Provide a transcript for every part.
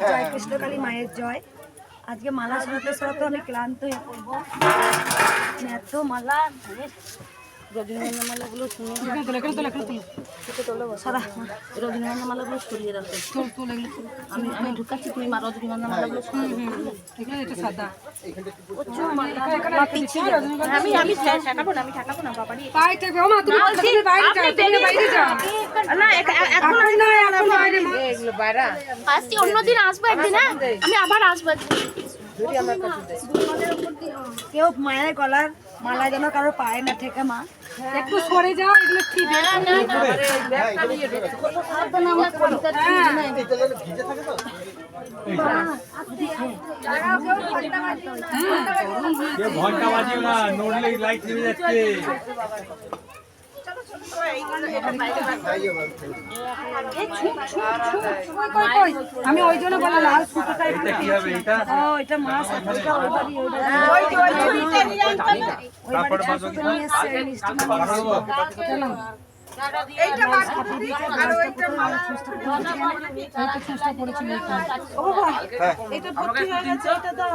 জয় কৃষ্ণকালী মায়ের জয়। আজকে মালা সরাতে সরাতে আমি ক্লান্ত হয়ে পড়ব। মানে এত মালা রজনীগন্ধা মালাগুলো শুনে সারা। রজনীগন্ধা মালাগুলো সরিয়ে রাখো। আমি আমি ঢুকাচ্ছি তুমি মা রজনীগন্ধা মালাগুলো রাখো। প্রচুর মালা। মা। আমি আমি ঠেকাবো না আমি ঠেকাবো না বাবারি না এখ- এ- এখন আসছি অন্যদিন আসব একদিন হ্যাঁ? আমি আবার আসব কেউ মায়ের গলার মালা যেন কারও পায়ে না ঠেকে মা। একটু সরে যাও এগুলো ঠিক ঘণ্টা বাজিও না নড়লে লাইট নেমে যাচ্ছে। আমি ওই জন্য বলে লাল সুতোটা এটা কি হবে এটা? ও ওই বাড়ি ওই বাড়ি তারপরে বাদ বাকি নিয়ে এসছে এই মিষ্টি মালা। ও এটা ভর্তি হয়ে গেছে এটা দাও।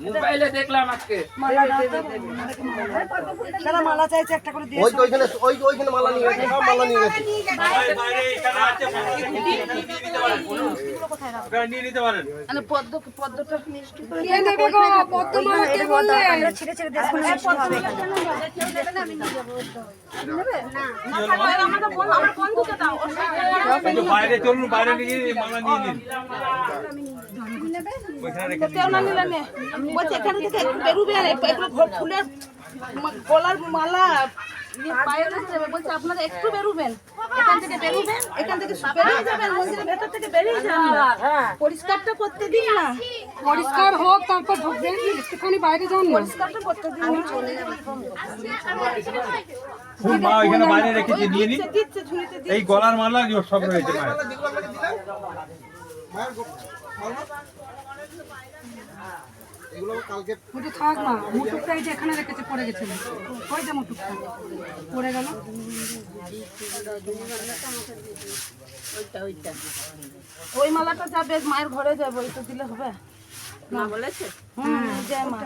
মোবাইলে দেখলাম আজকে যারা মালা চাইছে একটা করে দিয়ে ওই তো ওইখানে ওই ওইখানে মালা নিয়ে গেছে সব মালা নিয়ে গেছে বাইরে বাইরে এখানে আছে নিয়ে নিতে পারেন ওখানে নিয়ে নিতে পারেন কে নেবে গো পদ্মমালা কে বললে আমরা ছিঁড়ে ছিঁড়ে দেখব না বৃষ্টি হবে একটু বাইরে চলুন বাইরে নিয়ে মালা নিয়ে নিন গলার মালা পায়ে রাখতে হবে। বলছে আপনারা একটু বেরুবেন। এখান থেকে বেরুবেন এখান থেকে বেরিয়ে যাবেন মন্দিরের ভেতর থেকে বেরিয়ে যান পরিষ্কারটা করতে দিন না। পরিষ্কার হোক তারপর ঢুকবেন একটুখানি বাইরে যান পরিষ্কারটা করতে দিন। আমি চলে যাব মা ওইখানে বাইরে রেখেছি নিয়ে দিচ্ছে এই গলার মালা সব রয়েছে মায়ের। ওটা থাক না মুটুকটা এই যে এখানে রেখেছে পড়ে গেছে। ওই যে মুটুকটা। পড়ে গেল। ওই মালাটা যাবে মায়ের ঘরে যাবে ওইটা দিলে হবে। না বলেছে? হুম মা।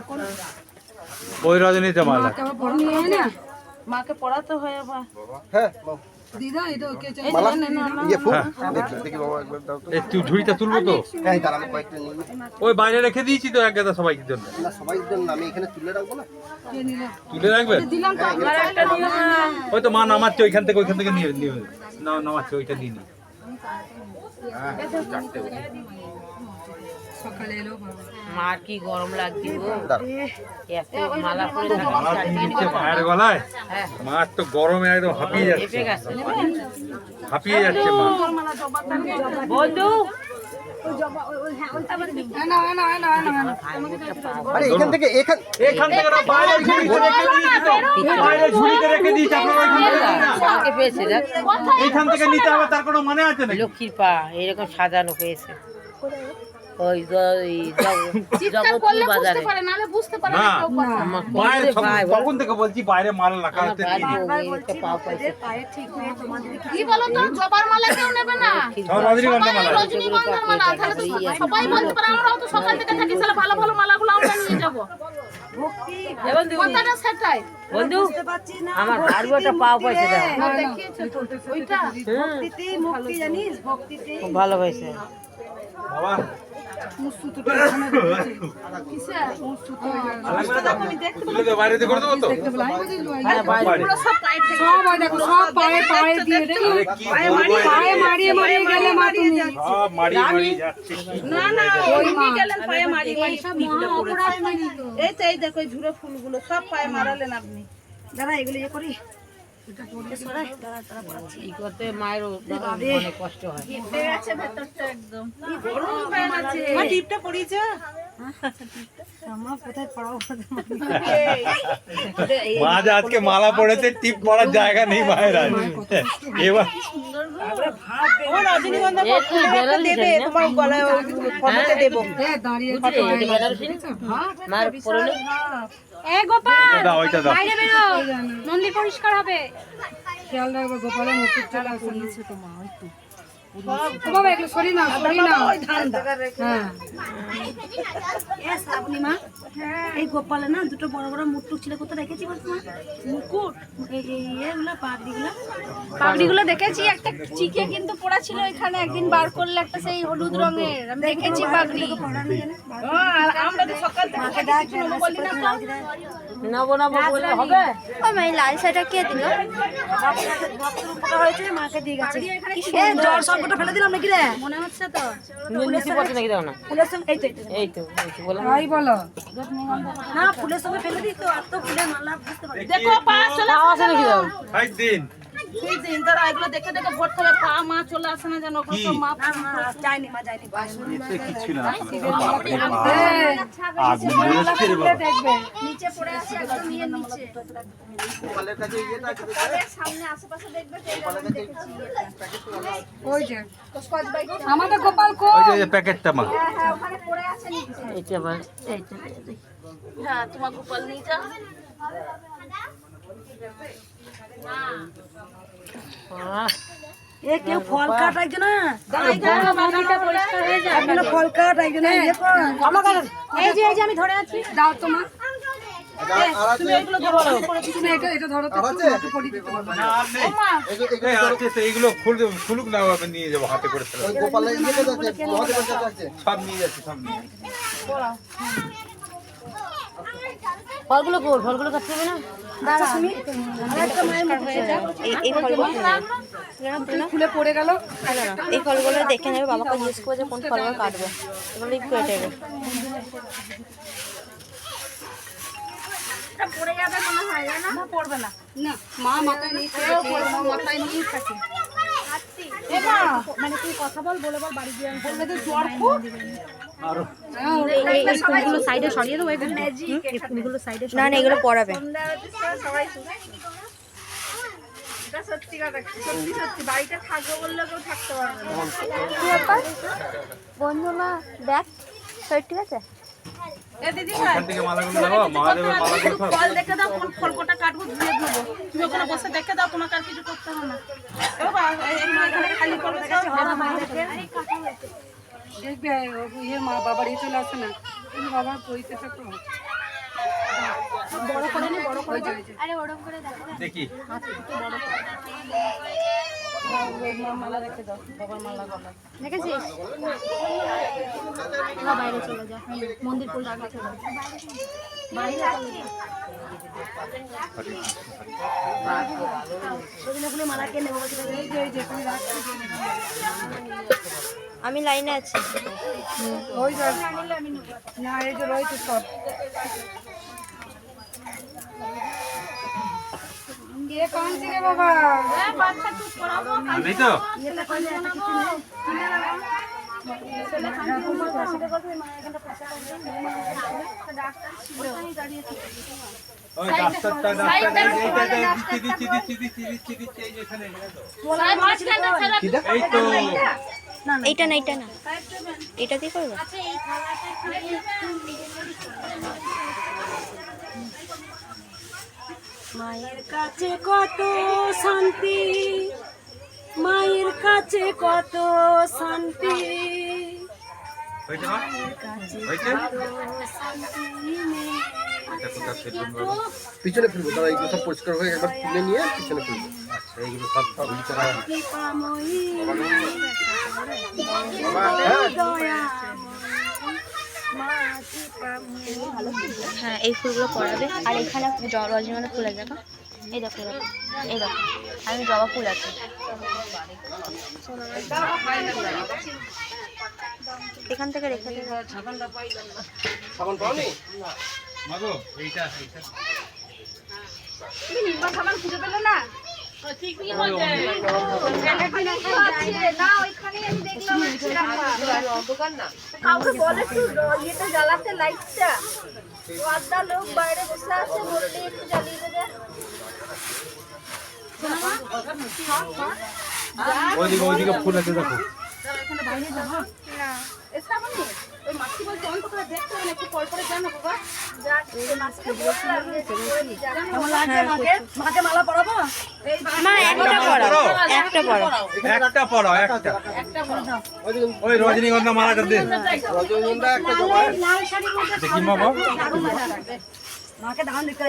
ওই রজনীতে মালা। কেমন হয় না? মাকে পড়াতে হয় আবার। হ্যাঁ। দিদা এটা কে চাই। মালা? ইয়ে ফুল? দেখি দেখি বাবা একবার দাও তো। তুই ঝুড়িটা তুলবো তো? হ্যাঁ তার আমি কয়েকটা নিয়ে ওই বাইরে রেখে দিয়েছি তো এক গাদা সবাইকে জন্য। না সবাই জন্য আমি এখানে তুলে রাখব না? তুলে রাখবেন দিলাম তো আপনার একটা দিও ওই তো মা নামাচ্ছে ওইখান থেকে ওইখান থেকে নিয়ে নিয়ে না নামাচ্ছে ওইটা নিয়ে এলো বাবা মার কি গরম লাগছে গলায়? হ্যাঁ। মার তো গরমে একদম হাঁপিয়ে যাচ্ছে। হাঁপিয়ে যাচ্ছে মা। বন্ধু। না না না না আরে এখান থেকে এখান বাইরে ঝুড়িতে রেখে নিতে হবে তার কোনো মানে আছে নাকি? লক্ষ্মীর পা এরকম সাজানো পেয়েছে। ওই বাজারে। তখন থেকে বলছি বাইরে মাল রাখা কি বলো তো জবার মালা কেউ নেবে না। সবাই আমরাও তো সকাল থেকে থাকি তাহলে ভালো ভালো মালাগুলো আমরা নিয়ে যাব। বন্ধু আমার একটা পাও মুক্তি জানিস ভক্তিতেই ভালো পাইছে বাবা এই তো এই দেখো ঝুড়ো ফুলগুলো সব পায়ে মারালেন আপনি। দাঁড়া এগুলো ইয়ে করি। হয়। হয়ে মা আজকে মালা পড়েছে টিপ পড়ার জায়গা নেই মায়ের এবার তোমার গলায় ফটোতে দেবো। এ দাঁড়িয়ে মার পরনে এ গোপাল! দাও ওইটা দাও। বাইরে বেরো। মন্দির পরিষ্কার হবে। খেয়াল রাখবে গোপালের মুখ চলে আসছে তোমার একটু বাবা এগুলো সরি না সরি না হ্যাঁ। মা। এই গোপালে না দুটো বড় বড় মুটুক ছিল কোথায় রেখেছি বলতো মা? মুকুট। এই এই পাগড়িগুলো। পাগড়িগুলো দেখেছি একটা চিকে কিন্তু পড়া ছিল এখানে একদিন বার করলে একটা সেই হলুদ রঙের। আমি দেখেছি পাগড়ি। আমরা তো সকাল থেকে কিছু নেব না নবো নবো বলে হবে? ও মাই লাল শাড়িটা কে দিল? হয়েছে মাকে দিয়ে গেছে। এ সবটা ফেলে দিলাম নাকি রে? মনে হচ্ছে তো। নিচে পড়ছে নাকি দাও না? এই তো। এই তো। এই তো এই তো বলো। না ফুলের সঙ্গে ফেলে দিই তো আর ফুলের মালা বুঝতে পারি দেখো পাঁচ চলে নাকি ভাই দিন। সেই দিন তারা এগুলো দেখে দেখে ভোট করে পা মা চলে আসে না যেন ওখানে সব মা যায়নি মা যায়নি। কি ছিল না? আগুন লেগেছে রে বাবা দেখবে নিচে পড়ে আছে নিয়ে নিচে। গোপালের কাছে ইয়েটা আছে দেখো। তবে সামনে আশেপাশে দেখবে তো আমি দেখেছি। ওই যে। আমাদের গোপাল কো ওই যে প্যাকেটটা মা। হ্যাঁ হ্যাঁ ওখানে পড়ে আছে নিচে। এইটা আবার হ্যাঁ তোমার গোপাল নিয়ে যা। এ কেউ ফল কাট একজন না? হয়ে ফল কাট ইয়ে এই যে এই যে আমি ধরে আছি। দাও তোমার নিয়ে যাব হাতে করে আছে? সব নিয়ে যাচ্ছি সব নিয়ে ফলগুলো ফলগুলো কাটতে হবে না? খুলে পড়ে গেল। এই ফলগুলো দেখে নেবে বাবাকে জিজ্ঞেস করবে যে কোন ফলগুলো কাটবে। এগুলো কেটে নেবে না পড়বে না। না মা মাথায় নিয়ে মাথায় নিয়ে থাকে। মানে তুই কথা বল বলে বল বাড়ি দিয়ে বলবে জ্বর খুব? এই ফুলগুলো সাইডে সরিয়ে দেবো এই ফুলগুলো সাইডে না না এগুলো পড়াবে সত্যি কথা সত্যি সত্যি। বাড়িতে থাকব বললে কেউ থাকতে পারবে না। দেখ শরীর ঠিক আছে? এ দিদি ভাই এখান থেকে মালাগুলো দেবো মহাদেবের মালাগুলো সব ফল দেখে দাও কোন কাটবো ধুয়ে দেবো তুমি ওখানে বসে দেখে দাও তোমাকে আর কিছু করতে হবে না। দেখবে ইয়ে মা বাবার ইয়ে চলে আসে না। কিন্তু বাবার পরিচয়টা তো বড় করে নি বড় করে আরে ওরকম করে দেখো দেখি। দেখেছিস? বাইরে চলে যা। মন্দির পরিষ্কার চলে যা। বাইরে চলে যা। আমি লাইনে আছি। ওই যে না এই যে রয়েছে সব কে কাঁদছি রে বাবা তো এইটা না এইটা না। এটা দিয়ে করব? মায়ের কাছে কত শান্তি মায়ের কাছে কত শান্তি। বাবা? পিছনে ফেলব তারা এইগুলো সব পরিষ্কার হয়ে একবার তুলে নিয়ে পিছনে ফেলব। আচ্ছা এইগুলো সব দয়া হ্যাঁ। এই ফুলগুলো। পরাবে আর এখানে রজনীগন্ধা ফুল আছে দেখো। এই দেখো এই দেখো। এই দেখো। আর আমি জবা ফুল আছে। এখান থেকে রেখে সাবান খুঁজে পেলে না। কাউকে বলে একটু ইয়েটা জ্বালাতে লাইটটা আড্ডা লোক বাইরে বসে আছে একটু জ্বালিয়ে দেবে। ওইদিকে ওইদিকে ফুল আছে দেখো। ওই রজনীগন্ধা মালাটা দে। রজনীগন্ধা একটা দেখি বাবা। মাকে দান দিতে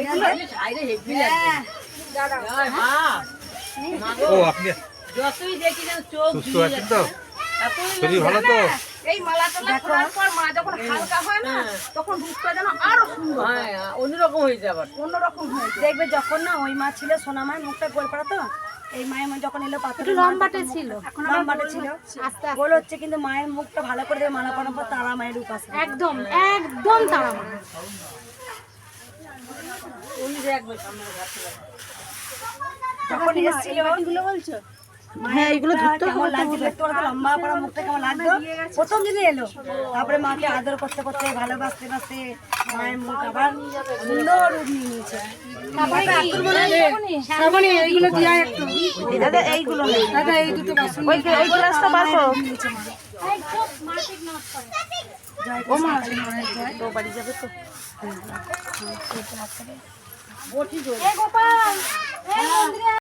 ও আপনি সুস্থ আছেন তো? শরীর ভালো তো? এই মালাটা পরার পর মা যখন হালকা হয় না তখন রূপটা যেন আরও সুন্দর হয়। অন্যরকম হয়ে অন্যরকম হয়ে দেখবে যখন না ওই মা ছিল সোনা মায়ের মুখটা গোল পাড়া তো এই মায়ের মা যখন এলো পাথর লম্বাটে ছিল। লম্বাটে ছিল। গোল হচ্ছে কিন্তু মায়ের মুখটা ভালো করে দেবে মালা পরার পর তারা মায়ের রূপ আসে একদম একদম তারা মা যখন এসেছিল এগুলো বলছো হ্যাঁ এগুলো ধরতে কেমন লাগছিল? একটু ওরা তো লম্বা করা মুখটা কেমন লাগতো প্রথম দিনে এলো। তারপরে মাকে আদর করতে করতে ভালোবাসতে বাসতে মায়ের মুখ আবার সুন্দর রূপ নিয়ে নিয়েছে শ্রাবণী? এইগুলো দিয়া একটু। দাদা এইগুলো এই দুটো বাসন ওই ওই গ্লাসটা বার করো। একদম মা। ঠিক নমস্কার ও মা তো বাড়ি যাবে তো। গোপাল